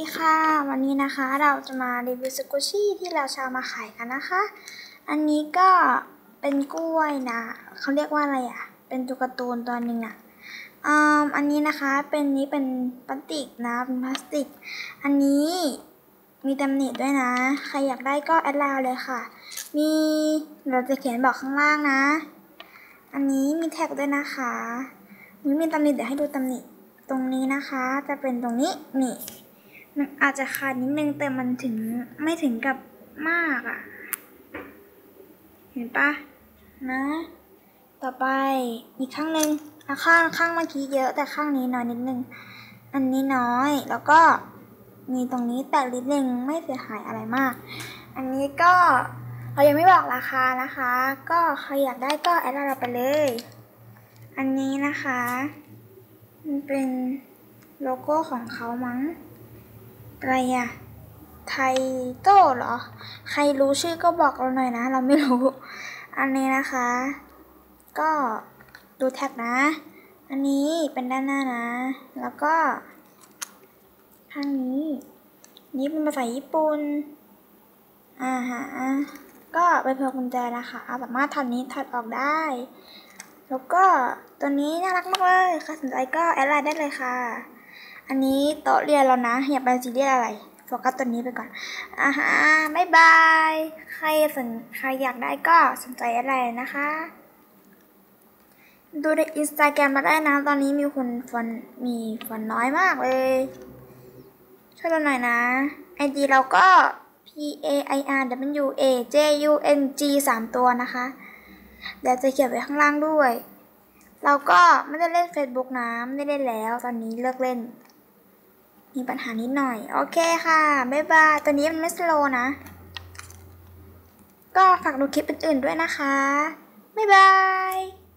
ดีค่ะ วันนี้นะคะเราจะมารีวิวสกุชี่ที่เราชาวมาขายกันนะคะ อันนี้ก็เป็นกล้วยนะเขาเรียกว่าอะไรอะ เป็นตัวกาตูนตัวหนึ่งอะอ,อันนี้นะคะเป็นนี้เป็นพลาสติกนะเป็นพลาสติก อันนี้มีตำหนิด้วยนะ ใครอยากได้ก็แอดไลน์เลยค่ะ มีเราจะเขียนบอกข้างล่างนะ อันนี้มีแท็กด้วยนะคะนี่มีตำหนิเดี๋ยวให้ดูตำหนิตรงนี้นะคะ จะเป็นตรงนี้นี่ อาจจะขาดนิดนึงแต่มันถึงไม่ถึงกับมากอะ่ะ เห็นปะนะ ต่อไปอีกข้างหนึ่งข้างข้างเมื่อกี้เยอะแต่ข้างนี้น้อยนิดนึง อันนี้น้อยแล้วก็มีตรงนี้แตกนิดนึงไม่เสียหายอะไรมาก อันนี้ก็เรายังไม่บอกราคานะคะ ก็ใครอยากได้ก็แอดเราไปเลย อันนี้นะคะ มันเป็นโลโก้ของเขามั้ง อะไรอะไทโต้เหรอ ใครรู้ชื่อก็บอกเราหน่อยนะ เราไม่รู้ อันนี้นะคะ ก็ดูแท็กนะ อันนี้เป็นด้านหน้านะ แล้วก็ข้างนี้ นี่เป็นภาษาญี่ปุ่น อ่าฮะ ก็เป็นพวงกุญแจนะคะ สามารถถอดนี้ถอดออกได้ แล้วก็ตัวนี้น่ารักมากเลย ใครสนใจก็แอดไลน์ได้เลยค่ะ อันนี้โต๊ะเรียนแล้วนะ อย่าไปซีเรียสอะไร โฟกัสตัวนี้ไปก่อน อ่าฮะบ๊ายบาย ใครสนใครอยากได้ก็สนใจอะไรนะคะ ดูในอินสตาแกรมมาได้นะ ตอนนี้มีคนฟันมีฟันน้อยมากเลย ช่วยเราหน่อยนะไอดีเราก็ P A I R W A J U N G สามตัวนะคะ เดี๋ยวจะเขียนไว้ข้างล่างด้วยเราก็ไม่ได้เล่น Facebook นะไม่ได้เล่นแล้ว ตอนนี้เลิกเล่น มีปัญหานิดหน่อย โอเคค่ะบ๊ายบายตอนนี้มันไม่สโลนะ ก็ฝากดูคลิปอื่นๆด้วยนะคะบ๊ายบาย